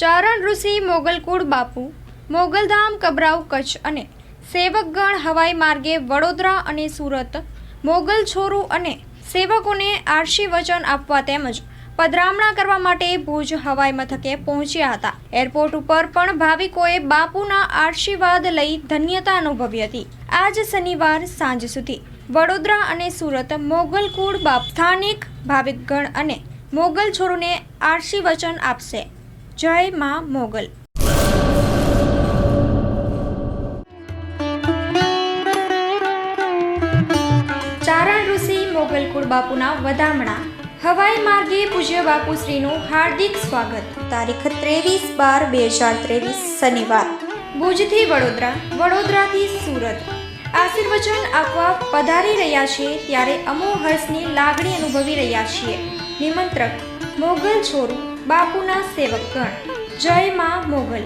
ચારણ ઋષિ, મોગલકુળ બાપુ, મોગલધામ, કબરાવ, કચ્છ અને સેવકગણ હવાઈ માર્ગે વડોદરા અને સુરત, મોગલ છોરું અને સેવકોને આરશી વચન આપવા તેમજ પધરામણા કરવા માટે ભુજ હવાઈ મથકે પહોંચ્યા હતા. એરપોર્ટ ઉપર પણ ભાવિકોએ બાપુના આશીર્વાદ લઈ ધન્યતા અનુભવી હતી. આજ શનિવાર સાંજ સુધી વડોદરા અને સુરત, મોગલકુળ બાપ સ્થાનિક ભાવિકગણ અને મોગલ છોરુને આરશી વચન આપશે. જય માં મોગલ. ચારણ ઋષિ મોગલકુળ બાપુના વધામણા. હવાઈ માર્ગે પૂજ્ય બાપુશ્રીનું હાર્દિક સ્વાગત. તારીખ ત્રેવીસ બાર બે હજાર ત્રેવીસ, શનિવાર. ભુજથી વડોદરા, વડોદરાથી સુરત. આશીર્વચન આપવા પધારી રહ્યા છીએ ત્યારે અમો હર્ષની લાગણી અનુભવી રહ્યા છીએ. નિમંત્રક મોગલ છોરું બાપુના સેવકગણ. જય માં મોગલ.